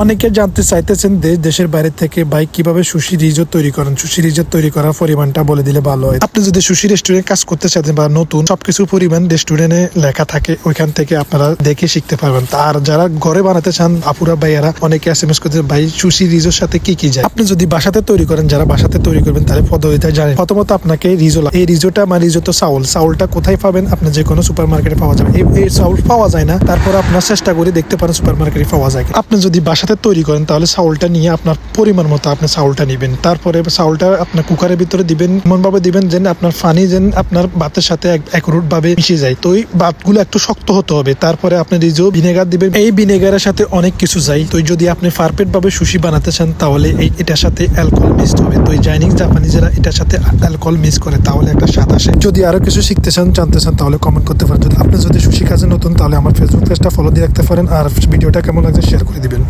অনেকে জানতে চাইতেছেন দেশ, দেশের বাইরে থেকে ভাই কীভাবে সুশি রিজোট তৈরি করেন? সুশি রিজোট তৈরি করার পরিমাণটা বলে দিলে ভালো হয়। আপনি যদি সুশি রেস্টুরেন্ট কাজ করতে চাইতেন বা নতুন সবকিছু পরিমাণ রেস্টুরেন্টে লেখা থাকে, ওইখান থেকে আপনারা দেখে শিখতে পারবেন। আর যারা ঘরে বানাতে চান, আপুরা, ভাইয়ারা, অনেকে এস এম এস করতে ভাই, সুশি রিজোর সাথে কি কি যায়? আপনি যদি বাসাতে তৈরি করেন, যারা বাসাতে তৈরি করবেন তাহলে পদ্ধতিটা জানেন। প্রথমত আপনাকে রিজো। এই রিজোটা মানে রিজো তো চাউল। চাউলটা কোথায় পাবেন? আপনি যে কোনো সুপার মার্কেটে পাওয়া যাবে। এই- চাউল পাওয়া যায় না। তারপর আপনার চেষ্টা করে দেখতে পারেন সুপার মার্কেটে পাওয়া যায়। আপনি যদি বাসাতে তৈরি করেন, তাহলে চাউলটা নিয়ে আপনার পরিমাণ মতো আপনি চাউলটা নেবেন। তারপরে চাউলটা আপনার কুকারের ভিতরে দিবেন এমন ভাবে দিবেন যেন আপনার পানি যেন আপনার ভাতের সাথে এক- একরুট ভাবে মিশে যায়। তো ওই ভাতগুলো একটু শক্ত হতে হবে, তারপরে আপনি রিজো ভিনেগার দিবেন। এই ভিনেগারের সাথে অনেক কিছু যায়। তো যদি আপনি পারফেক্ট ভাবে সুশি বানাতে চান, তাহলে এই এটার সাথে অ্যালকোহল মিক্সড হবে। তো এই চাইনিজ জাপানিজেরা এটার সাথে অ্যালকোহল মিক্স করে, তাহলে একটা স্বাদ আসে। যদি আরও কিছু শিখতে চান, জানতে চান, তাহলে কমেন্ট করতে পারেন। আপনি যদি সুশি কাজে নতুন, তাহলে আমার ফেসবুক পেজটা ফলো দিয়ে রাখতে পারেন। আর ভিডিওটা কেমন লাগছে শেয়ার করে দিবেন।